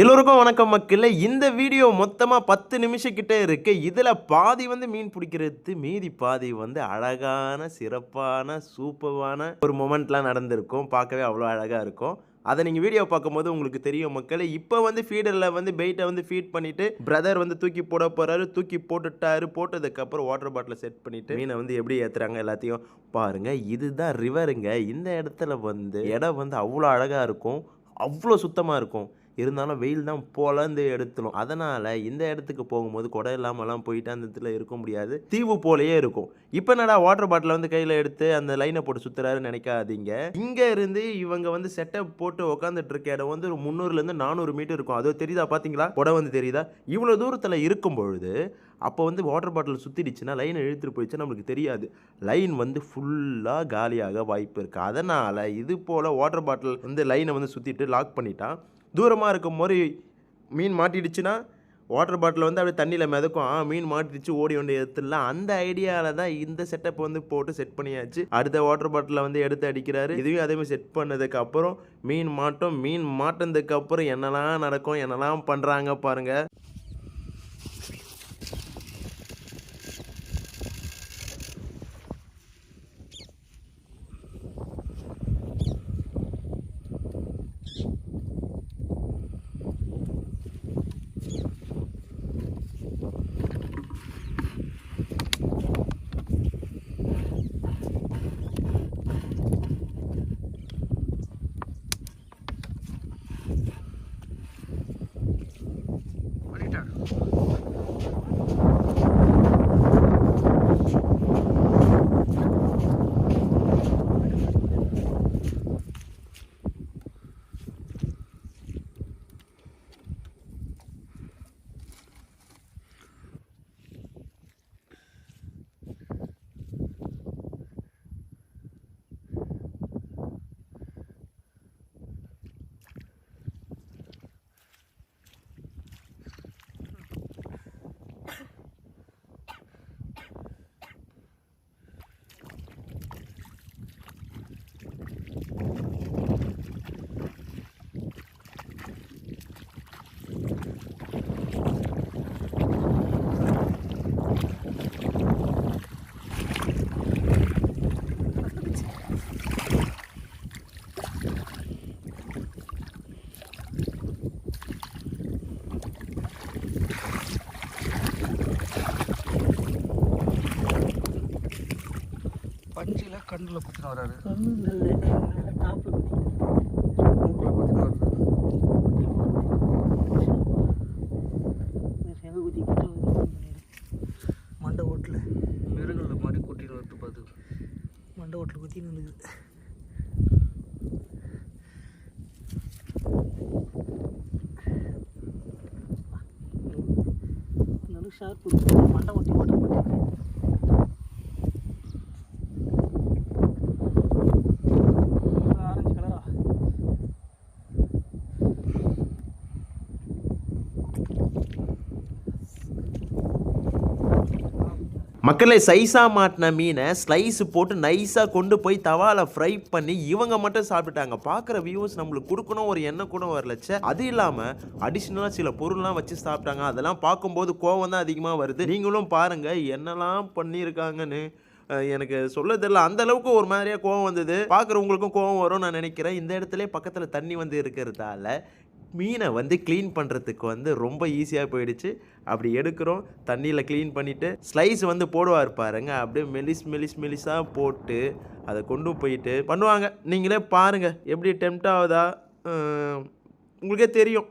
எல்லோருக்கும் வணக்கம் மக்களே. இந்த வீடியோ மொத்தமாக பத்து நிமிஷக்கிட்டே இருக்குது இருக்கு. இதில் பாதி வந்து மீன் பிடிக்கிறது மீதி பாதி வந்து அழகான சிறப்பான சூப்பரான ஒரு மொமெண்ட்லாம் நடந்திருக்கும். பார்க்கவே அவ்வளோ அழகாக இருக்கும். அதை நீங்கள் வீடியோ பார்க்கும்போது உங்களுக்கு தெரியும் மக்களே. இப்போ வந்து ஃபீடரில் வந்து பெயிட்டை வந்து ஃபீட் பண்ணிவிட்டு பிரதர் வந்து தூக்கி போட போகிறாரு தூக்கி போட்டுட்டாரு. போட்டதுக்கப்புறம் வாட்டர் பாட்டிலை செட் பண்ணிவிட்டு மீனை வந்து எப்படி ஏற்றுறாங்க எல்லாத்தையும் பாருங்கள் இதுதான் ரிவருங்க இந்த இடத்துல வந்து இடம் வந்து அவ்வளோ அழகாக இருக்கும். அவ்வளோ சுத்தமாக இருக்கும். இருந்தாலும் வெயில் தான் போலந்து எடுத்துடும் அதனால் இந்த இடத்துக்கு போகும்போது குடை இல்லாமலாம் போயிட்டு அந்த இடத்துல இருக்க முடியாது. தீவு போலயே இருக்கும். இப்போ என்னடா வாட்டர் பாட்டில் வந்து கையில் எடுத்து அந்த லைனை போட்டு சுற்றுறாருன்னு நினைக்காதீங்க. இங்கே இருந்து இவங்க வந்து செட்டப் போட்டு உட்காந்துட்டு இருக்க இடம் வந்து ஒரு முந்நூறுலேருந்து நானூறு மீட்டர் இருக்கும். அது தெரியுதா பார்த்தீங்களா குடை வந்து தெரியுதா? இவ்வளோ தூரத்தில் இருக்கும் பொழுது அப்போ வந்து வாட்டர் பாட்டில் சுற்றிடுச்சுன்னா லைனை இழுத்துட்டு போயிடுச்சுன்னா நம்மளுக்கு தெரியாது. லைன் வந்து ஃபுல்லாக காலியாக வாய்ப்பு இருக்குது அதனால் இது போல் வாட்டர் பாட்டில் வந்து லைனை வந்து சுற்றிட்டு லாக் பண்ணிட்டான் தூரமாக இருக்கும் போது மீன் மாட்டிடுச்சுன்னா வாட்டர் பாட்டில் வந்து அப்படியே தண்ணியில் மிதக்கும். ஆ மீன் மாட்டிடுச்சு ஓடி ஒன்று எடுத்துடலாம். அந்த ஐடியாவில் தான் இந்த செட்டப் வந்து போட்டு செட் பண்ணியாச்சு. அடுத்த வாட்டர் பாட்டிலில் வந்து எடுத்து அடிக்கிறாரு. இதுவே அதே மாதிரி செட் பண்ணதுக்கப்புறம் மீன் மாட்டும். மீன் மாட்டினதுக்கப்புறம் என்னெல்லாம் நடக்கும் என்னெல்லாம் பண்ணுறாங்க பாருங்கள் பஞ்சில் கண்ணில் குத்தின வராரு. மூக்கில் குத்தின பண்ணிடு. மண்டை ஓட்டில். மிருகங்கள் மாதிரி குட்டின்னு வருது பார்த்து மண்டை ஓட்டில் குத்தி நின்றுது நல்ல ஷார்ப் மண்டை ஓட்டி ஓட்ட போட்டு மக்களே சைஸாக மாட்டின மீனை ஸ்லைஸ் போட்டு நைஸாக கொண்டு போய் தவால ஃப்ரை பண்ணி இவங்க மட்டும் சாப்பிட்டுட்டாங்க. பார்க்குற வியூஸ் நம்மளுக்கு கொடுக்கணும் ஒரு எண்ணம் கூட வரலச்ச. அது இல்லாமல் அடிஷ்னலாக சில பொருள்லாம் வச்சு சாப்பிட்டாங்க. அதெல்லாம் பார்க்கும்போது கோவம் தான் அதிகமாக வருது. நீங்களும் பாருங்கள் என்னெல்லாம் பண்ணியிருக்காங்கன்னு. எனக்கு சொல்ல தெரியல. அந்த அளவுக்கு ஒரு மாதிரியா கோவம் வந்தது. பார்க்குறவங்களுக்கும் கோவம் வரும் நான் நினைக்கிறேன். இந்த இடத்துல பக்கத்தில் தண்ணி வந்து இருக்கிறதால மீனை வந்து க்ளீன் பண்ணுறதுக்கு வந்து ரொம்ப ஈஸியாக போயிடுச்சு. அப்படி எடுக்கிறோம். தண்ணியில் க்ளீன் பண்ணிவிட்டு ஸ்லைஸ் வந்து போடுவார் பாருங்க. அப்படியே மெலிஸ் மெலிஸ் மெலிஸாக போட்டு அதை கொண்டு போயிட்டு பண்ணுவாங்க. நீங்களே பாருங்கள் எப்படி டெம்ட் ஆகுதா? உங்களுக்கே தெரியும்.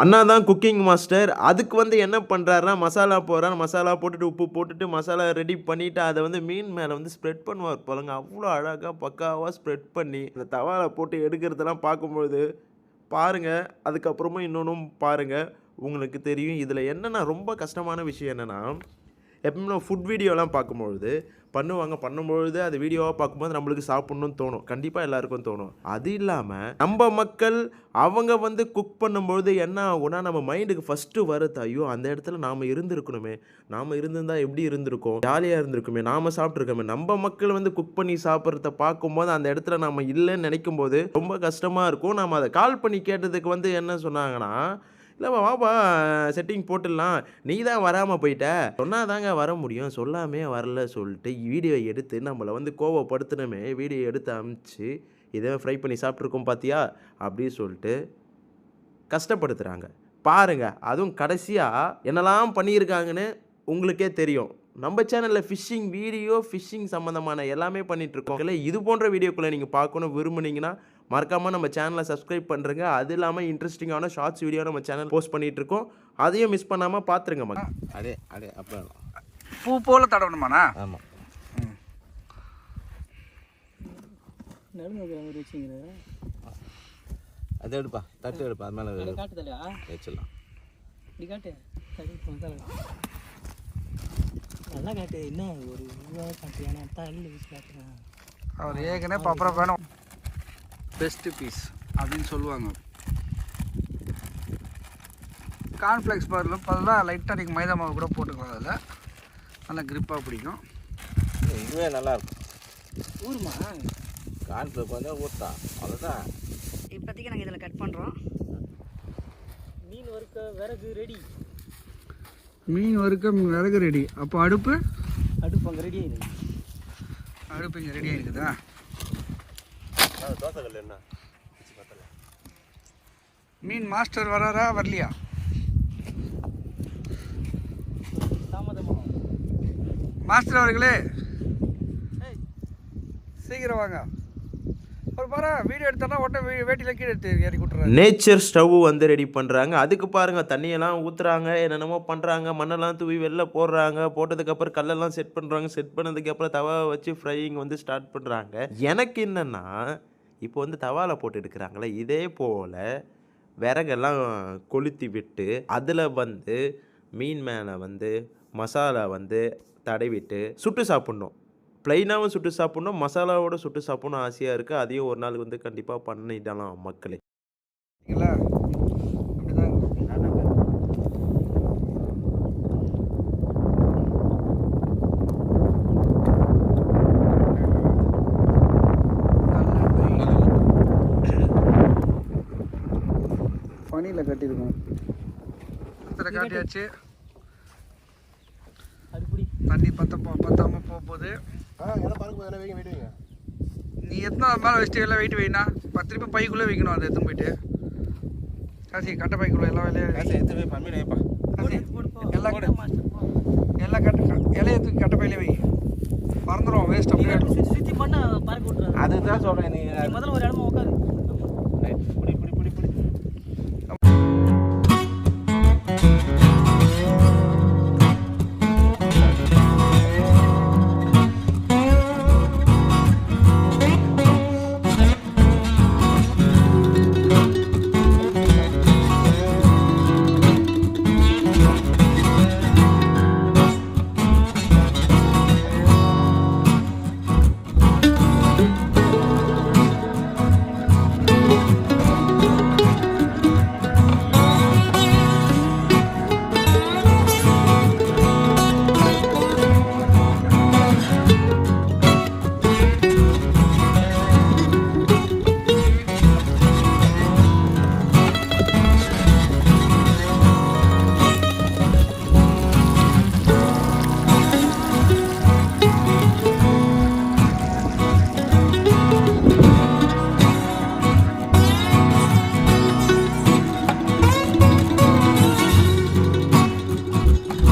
அண்ணா தான் குக்கிங் மாஸ்டர் அதுக்கு வந்து என்ன பண்ணுறாருனா மசாலா போடுறாரு. மசாலா போட்டுட்டு உப்பு போட்டுட்டு மசாலா ரெடி பண்ணிவிட்டு அதை வந்து மீன் மேலே வந்து ஸ்ப்ரெட் பண்ணுவார் போலங்க அவ்வளோ அழகாக பக்காவாக ஸ்ப்ரெட் பண்ணி அந்த தவாலை போட்டு எடுக்கிறதெல்லாம் பார்க்கும்பொழுது பாருங்கள் அதுக்கப்புறமா இன்னொன்றும் பாருங்கள் உங்களுக்கு தெரியும். இதில் என்னென்னா ரொம்ப கஷ்டமான விஷயம் என்னென்னா எப்பவுமே ஃபுட் வீடியோலாம் பார்க்கும்பொழுது பண்ணுவாங்க பண்ணும்பொழுது அது வீடியோவாக பார்க்கும்போது நம்மளுக்கு சாப்பிட்ணுன்னு தோணும். கண்டிப்பாக எல்லாருக்கும் தோணும். அது இல்லாமல் நம்ம மக்கள் அவங்க வந்து குக் பண்ணும்பொழுது என்ன ஆகும்னா நம்ம மைண்டுக்கு ஃபஸ்ட்டு வருது ஐயோ அந்த இடத்துல நாம் இருந்திருக்கணுமே. நாம் இருந்திருந்தால் எப்படி இருந்திருக்கோம்? ஜாலியாக இருந்திருக்குமே. நாம் சாப்பிட்ருக்கோமே நம்ம மக்கள் வந்து குக் பண்ணி சாப்பிட்றத பார்க்கும்போது அந்த இடத்துல நம்ம இல்லைன்னு நினைக்கும் போது ரொம்ப கஷ்டமாக இருக்கும். நம்ம அதை கால் பண்ணி கேட்டதுக்கு வந்து என்ன சொன்னாங்கன்னா இல்லைப்பா வாப்பா செட்டிங் போட்டுடலாம். நீ தான் வராமல் போயிட்ட. சொன்னால் தாங்க வர முடியும். சொல்லாமே வரல சொல்லிட்டு வீடியோ எடுத்து நம்மளை வந்து கோவப்படுத்தணுமே. வீடியோ எடுத்து அமுச்சு இதை ஃப்ரை பண்ணி சாப்பிட்ருக்கோம் பார்த்தியா அப்படின்னு சொல்லிட்டு கஷ்டப்படுத்துகிறாங்க பாருங்க அதுவும் கடைசியாக என்னெல்லாம் பண்ணியிருக்காங்கன்னு உங்களுக்கே தெரியும். நம்ம சேனலில் ஃபிஷ்ஷிங் வீடியோ ஃபிஷ்ஷிங் சம்மந்தமான எல்லாமே பண்ணிகிட்ருக்கோம் இல்லை இது போன்ற வீடியோக்குள்ளே நீங்கள் பார்க்கணும் விரும்புனீங்கன்னா மறக்காமல் நம்ம சேனலை சப்ஸ்கிரைப் பண்ணுறங்க அது இல்லாமல் இன்ட்ரெஸ்டிங்கான ஷார்ட்ஸ் வீடியோ நம்ம சேனல் போஸ்ட் பண்ணிட்டு இருக்கோம் அதையும் மிஸ் பண்ணாமல் பார்த்துருங்க மக்கள் அடே அடே அப்புறம் பூ போல தடவணுமாண்ணா? ஆமாம் அதை எடுப்பா தட்டு எடுப்பா அது மேலே வச்சிடலாம். நல்லா காட்டு. என்ன ஒரு காட்டு ஏன்னா தள்ளி அவர் ஏற்கனவே பப்பரம் வேணும் பெஸ்ட்டு பீஸ் அப்படின்னு சொல்லுவாங்க. கார்ன்ஃப்ளெக்ஸ் பதில் பதிலாக லைட்டாக நீங்கள் மைதா மாவு கூட போட்டுக்கலாம் அதில். நல்லா கிரிப்பாக பிடிக்கும். இதுவே நல்லா இருக்கும். ஊருமா கான்ஃபிளவர் கொஞ்சம் ஊற்றா அவ்வளோதான் இப்போதைக்கு நாங்கள் இதில் கட் பண்ணுறோம் மீன் வறுக்க விறகு ரெடி மீன் வறுக்க விறகு ரெடி அப்போ அடுப்பு? அடுப்பு அங்கே ரெடி ஆயிடுது அடுப்பு இங்கே ரெடி ஆகிருக்குதா என்ன? மீன் மாஸ்டர் வராரா வரலையா? தாமதமாக மாஸ்டர் அவர்களே சீக்கிரம் வாங்க. ஒரு பாரு வீடியோ எடுத்தோன்னா உடனே வே- வேட்டியில கீழே எடுத்து இறக்கி விட்டுறாரு நேச்சர் ஸ்டவ் வந்து ரெடி பண்ணுறாங்க அதுக்கு பாருங்க தண்ணியெல்லாம் ஊற்றுறாங்க என்னென்னமோ பண்ணுறாங்க மண்ணெல்லாம் தூவி வெளில போடுறாங்க போட்டதுக்கப்புறம் கல்லெல்லாம் செட் பண்ணுறாங்க செட் பண்ணதுக்கப்புறம் தவா வச்சு ஃப்ரையிங் வந்து ஸ்டார்ட் பண்ணுறாங்க எனக்கு என்னென்னா இப்போ வந்து தவாவில் போட்டு எடுக்கிறாங்களே இதே போல் விறகெல்லாம் கொளுத்தி விட்டு அதில் வந்து மீன் மேலே வந்து மசாலா வந்து தடவிட்டு சுட்டு சாப்பிட்ணும். ப்ளைனாகவும் சுட்டு சாப்பிட்ணும் மசாலாவோட சுட்டு சாப்பிட்ணும் ஆசையாக இருக்குது அதையும் ஒரு நாள் வந்து கண்டிப்பாக பண்ணிடலாம் மக்களே. பனியில் கட்டியிருக்கோம். பத்திர காட்டியாச்சு. தண்ணி பத்த போ பத்தாம போக போகுது ஆ எல்லாம் பறக்கும் போது வைங்க வெயிட் வைங்க. நீ எத்தனை மேலே வச்சுட்டு எல்லாம் வெயிட் வைனா? பத்து ரூபாய் பைக்குள்ளே வைக்கணும் அதை எடுத்துன்னு போயிட்டு. காசி கட்டை பைக்குள்ளே எல்லாம் வேலையும் காசை எடுத்து போய் பம்மியில் வைப்பா. எல்லாம் எல்லாம் கட்ட இலைய தூக்கி கட்டை பையிலே வை. மறந்துடும் வேஸ்ட் அப்படியே சுற்றி பண்ண பறக்க விட்றாரு அதுதான் சொல்கிறேன் நீ முதல்ல ஒரு இடமா உட்காரு.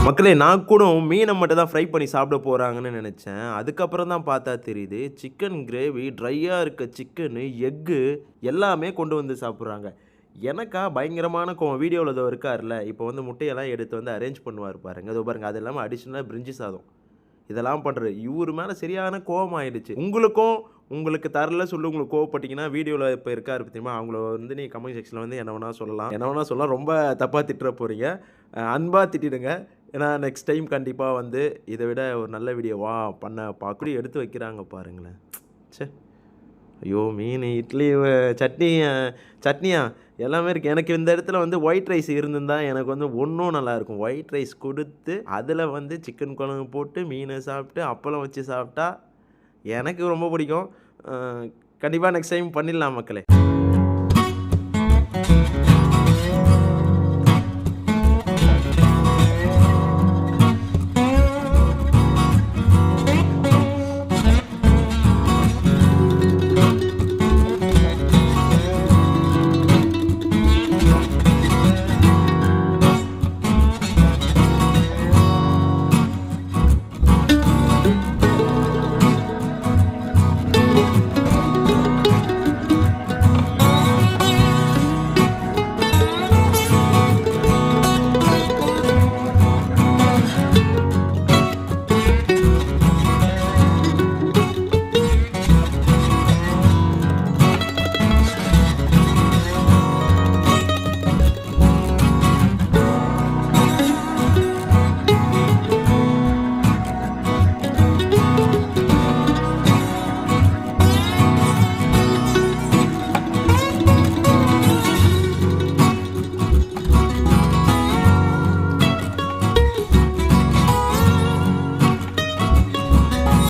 மக்களே நான் கூட மீனை மட்டும் தான் ஃப்ரை பண்ணி சாப்பிட போகிறாங்கன்னு நினச்சேன். அதுக்கப்புறம் தான் பார்த்தா தெரியுது சிக்கன் கிரேவி ட்ரையாக இருக்க சிக்கனு எக்கு எல்லாமே கொண்டு வந்து சாப்பிட்றாங்க. எனக்கா பயங்கரமான கோவம். வீடியோவில் இதோ இருக்கார்ல இப்போ வந்து முட்டையெல்லாம் எடுத்து வந்து அரேஞ்ச் பண்ணுவார் பாருங்க. அதோ பாருங்கள் அது இல்லாமல் அடிஷ்னலாக பிரிஞ்சி சாதம். இதெல்லாம் பண்ணுறது இவர் மேலே சரியான கோவம் ஆயிடுச்சு. உங்களுக்கும் உங்களுக்கு தரல சொல்லி உங்களுக்கு கோவப்பட்டீங்கன்னா வீடியோவில் இப்போ இருக்காரு தெரியுமா? அவங்கள வந்து நீ கமெண்ட் செக்ஷனில் வந்து என்ன வேணால் சொல்லலாம். என்ன வேணால் சொல்லலாம். ரொம்ப தப்பாக திட்டுற போகிறீங்க அன்பாக திட்டிடுங்க. ஏன்னா நெக்ஸ்ட் டைம் கண்டிப்பாக வந்து இதை விட ஒரு நல்ல வீடியோவா பண்ண பார்க்கடி எடுத்து வைக்கிறாங்க பாருங்களேன். சே ஐயோ மீன் இட்லி சட்னி சட்னியா? எல்லாமே இருக்குது எனக்கு இந்த இடத்துல வந்து ஒயிட் ரைஸ் இருந்திருந்தா எனக்கு வந்து ஒன்றும் நல்லாயிருக்கும் ஒயிட் ரைஸ் கொடுத்து அதில் வந்து சிக்கன் குழம்பு போட்டு மீனை சாப்பிட்டு அப்பளம் வச்சு சாப்பிட்டா எனக்கு ரொம்ப பிடிக்கும். கண்டிப்பாக நெக்ஸ்ட் டைம் பண்ணிடலாம் மக்களே.